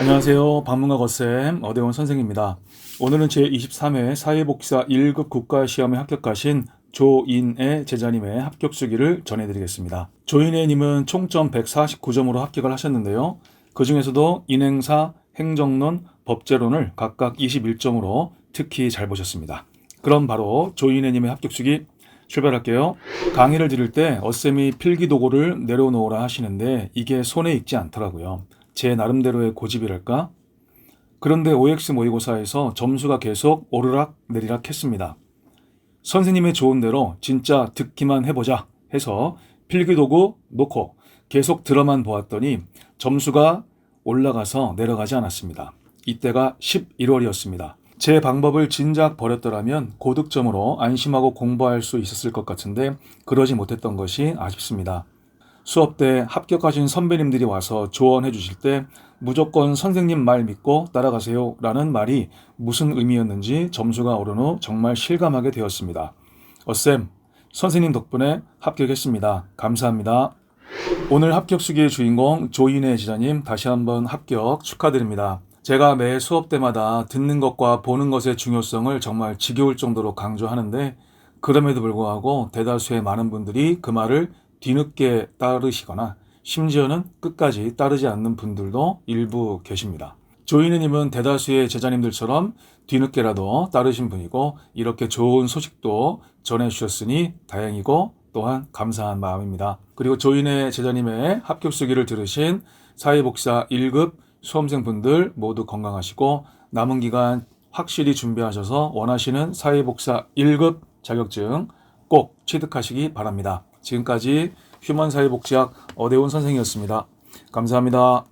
안녕하세요. 방문가 거쌤 어대원 선생입니다. 오늘은 제23회 사회복지사 1급 국가시험에 합격하신 조인애 제자님의 합격 수기를 전해드리겠습니다. 조인애님은 총점 149점으로 합격을 하셨는데요. 그 중에서도 인행사, 행정론, 법제론을 각각 21점으로 특히 잘 보셨습니다. 그럼 바로 조인애님의 합격 수기 출발할게요. 강의를 드릴 때 어쌤이 필기 도구를 내려놓으라 하시는데 이게 손에 익지 않더라고요. 제 나름대로의 고집이랄까? 그런데 OX 모의고사에서 점수가 계속 오르락 내리락 했습니다. 선생님의 좋은 대로 진짜 듣기만 해보자 해서 필기도구 놓고 계속 들어만 보았더니 점수가 올라가서 내려가지 않았습니다. 이때가 11월이었습니다. 제 방법을 진작 버렸더라면 고득점으로 안심하고 공부할 수 있었을 것 같은데 그러지 못했던 것이 아쉽습니다. 수업 때 합격하신 선배님들이 와서 조언해 주실 때 무조건 선생님 말 믿고 따라가세요 라는 말이 무슨 의미였는지 점수가 오른 후 정말 실감하게 되었습니다. 어쌤, 선생님 덕분에 합격했습니다. 감사합니다. 오늘 합격 수기의 주인공 조인혜 지자님 다시 한번 합격 축하드립니다. 제가 매 수업 때마다 듣는 것과 보는 것의 중요성을 정말 지겨울 정도로 강조하는데 그럼에도 불구하고 대다수의 많은 분들이 그 말을 뒤늦게 따르시거나 심지어는 끝까지 따르지 않는 분들도 일부 계십니다. 조인혜님은 대다수의 제자님들처럼 뒤늦게라도 따르신 분이고 이렇게 좋은 소식도 전해주셨으니 다행이고 또한 감사한 마음입니다. 그리고 조인혜 제자님의 합격 수기를 들으신 사회복사 1급 수험생분들 모두 건강하시고 남은 기간 확실히 준비하셔서 원하시는 사회복사 1급 자격증 꼭 취득하시기 바랍니다. 지금까지 휴먼사회복지학 어대훈 선생이었습니다. 감사합니다.